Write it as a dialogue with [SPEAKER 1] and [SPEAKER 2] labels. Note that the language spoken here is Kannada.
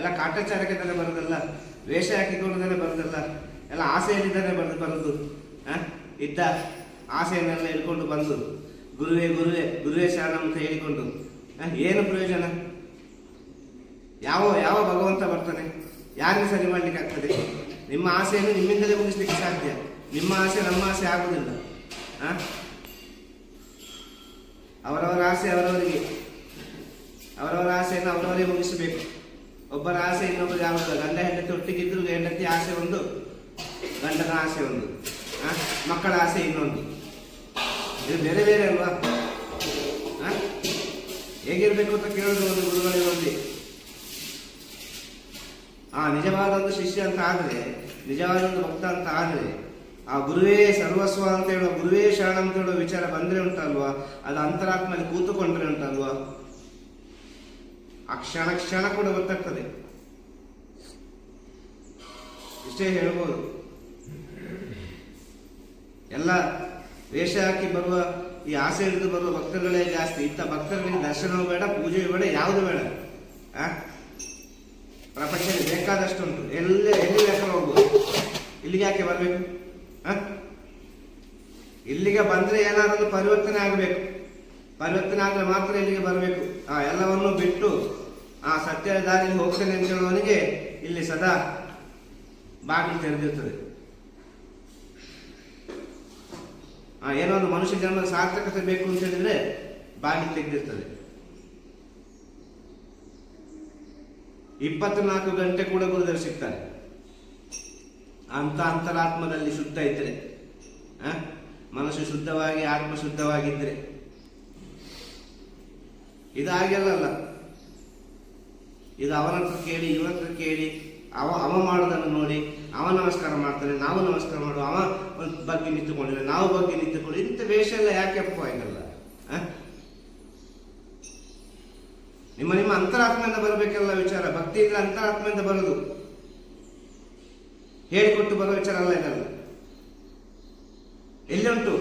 [SPEAKER 1] ಎಲ್ಲ ಕಾಟಾಚಾರಕ್ಕೆಲ್ಲ ಬರೋದಲ್ಲ ವೇಷ ಹಾಕಿಕೊಂಡಿದ್ದಾನೆ ಬರೋದಲ್ಲ, ಎಲ್ಲ ಆಸೆಯಲ್ಲಿದ್ದಾನೆ ಬರೆದು ಬರೋದು ಇದ್ದ ಆಸೆಯನ್ನೆಲ್ಲ ಇಟ್ಕೊಂಡು ಬಂದು, ಗುರುವೇ ಗುರುವೇ ಗುರುವೇ ಶರಣಂ ಅಂತ ಹೇಳಿಕೊಂಡು ಏನು ಪ್ರಯೋಜನ? ಯಾವ ಯಾವ ಭಗವಂತ ಬರ್ತಾನೆ? ಯಾರಿಗೆ ಸರಿ ಮಾಡ್ಲಿಕ್ಕೆ ಆಗ್ತದೆ ನಿಮ್ಮ ಆಸೆಯನ್ನು ನಿಮ್ಮಿಂದಲೇ ಮುಗಿಸ್ಲಿಕ್ಕೆ ಸಾಧ್ಯ? ನಿಮ್ಮ ಆಸೆ ನಮ್ಮ ಆಸೆ ಆಗುವುದಿಲ್ಲ ಅವರವರ ಆಸೆ ಅವರವರಿಗೆ, ಅವರವರ ಆಸೆಯನ್ನು ಅವರವರೇ ಮುಗಿಸಬೇಕು. ಒಬ್ಬರ ಆಸೆ ಇನ್ನೊಬ್ಬರಿಗೆ ಆಗುತ್ತದೆ ಗಂಡ ಹೆಂಡತಿ ಒಟ್ಟಿಗಿದ್ರು ಹೆಂಡತಿ ಆಸೆ ಒಂದು, ಗಂಡನ ಆಸೆ ಒಂದು. ಮಕ್ಕಳ ಆಸೆ ಇನ್ನೊಂದು. ಇದು ಬೇರೆ ಬೇರೆ ಅಲ್ವಾ? ಹೇಗಿರ್ಬೇಕು ಅಂತ ಕೇಳೋದು ಒಂದು ಗುರುಗಳಿಗೆ ಆ, ನಿಜವಾದ ಒಂದು ಶಿಷ್ಯ ಅಂತ ಆದ್ರೆ, ನಿಜವಾದ ಒಂದು ಭಕ್ತ ಅಂತ ಆದ್ರೆ, ಆ ಗುರುವೇ ಸರ್ವಸ್ವ ಅಂತ ಹೇಳುವ ಗುರುವೇ ಶರಣ ಅಂತ ಹೇಳುವ ವಿಚಾರ ಬಂದ್ರೆ ಉಂಟಲ್ವಾ? ಅದು ಅಂತರಾತ್ಮಲ್ಲಿ ಕೂತುಕೊಂಡ್ರೆ ಉಂಟಲ್ವಾ? ಆ ಕ್ಷಣ ಕ್ಷಣ ಕೂಡ ಗೊತ್ತಾಗ್ತದೆ. ಇಷ್ಟೇ ಹೇಳ್ಬೋದು. ಎಲ್ಲ ವೇಷ ಹಾಕಿ ಬರುವ ಈ ಆಸೆ ಹಿಡಿದು ಬರುವ ಭಕ್ತರುಗಳೇ ಜಾಸ್ತಿ. ಇಂಥ ಭಕ್ತರುಗಳಿಗೆ ದರ್ಶನವೂ ಬೇಡ, ಪೂಜೆಯೂ ಬೇಡ, ಯಾವುದು ಬೇಡ. ಆ? ಪ್ರಪಂಚದಲ್ಲಿ ಬೇಕಾದಷ್ಟು ಉಂಟು. ಎಲ್ಲ, ಎಲ್ಲಿ ಬೇಕಾದ್ರೂ ಹೋಗ್ಬೋದು ಇಲ್ಲಿಗೆ ಯಾಕೆ ಬರಬೇಕು? ಇಲ್ಲಿಗೆ ಬಂದ್ರೆ ಏನಾದರೂ ಪರಿವರ್ತನೆ ಆಗಬೇಕು. ಪರಿವರ್ತನೆ ಆದರೆ ಮಾತ್ರ ಇಲ್ಲಿಗೆ ಬರಬೇಕು. ಆ ಎಲ್ಲವನ್ನು ಬಿಟ್ಟು ಆ ಸತ್ಯದ ದಾರಿಯಲ್ಲಿ ಹೋಗ್ತೇನೆ ಅಂತ ಹೇಳುವವನಿಗೆ ಇಲ್ಲಿ ಸದಾ ಬಾಗಿಲು ತೆರೆದಿರ್ತದೆ ಆ, ಏನೋ ಒಂದು ಮನುಷ್ಯ ಜನ್ಮ ಸಾರ್ಥಕತೆ ಬೇಕು ಅಂತ ಹೇಳಿದ್ರೆ ಬಾಗಿಲು ತೆಗೆದಿರ್ತದೆ. ಇಪ್ಪತ್ನಾಲ್ಕು ಗಂಟೆ ಕೂಡ ಗುರುದೇವ್ ಸಿಗ್ತಾರೆ ಅಂತ ಅಂತರಾತ್ಮದಲ್ಲಿ ಶುದ್ಧ ಇದ್ರೆ? ಮನಸ್ಸು ಶುದ್ಧವಾಗಿ, ಆತ್ಮ ಶುದ್ಧವಾಗಿದ್ರೆ. ಇದು ಹಾಗೆಲ್ಲಲ್ಲ ಇದು ಅವನ ಹತ್ರ ಕೇಳಿ ಇವನ ಹತ್ರ ಕೇಳಿ, ಅವ ಅವ ಮಾಡೋದನ್ನು ನೋಡಿ, ಅವ ನಮಸ್ಕಾರ ಮಾಡ್ತಾನೆ, ನಾವು ನಮಸ್ಕಾರ ಮಾಡುವ, ಅವ ಬಗ್ಗೆ ನಿಂತುಕೊಂಡಿಲ್ಲ ನಾವು ಬಗ್ಗೆ ನಿಂತುಕೊಂಡು ಇಂಥ ವೇಷ ಎಲ್ಲ ಯಾಕೆಪ್ಪ ಆಗಲ್ಲ? ನಿಮ್ಮ ನಿಮ್ಮ ಅಂತರಾತ್ಮೆಯಿಂದ ಬರಬೇಕೆಲ್ಲ ವಿಚಾರ, ಭಕ್ತಿ ಇದ್ರೆ ಅಂತರಾತ್ಮೆಯಿಂದ ಬರೋದು. ಹೇಳಿಕೊಟ್ಟು ಬರೋ ವಿಚಾರ ಅಲ್ಲ ಇದಲ್ಲ. ಎಲ್ಲಿ ಉಂಟು?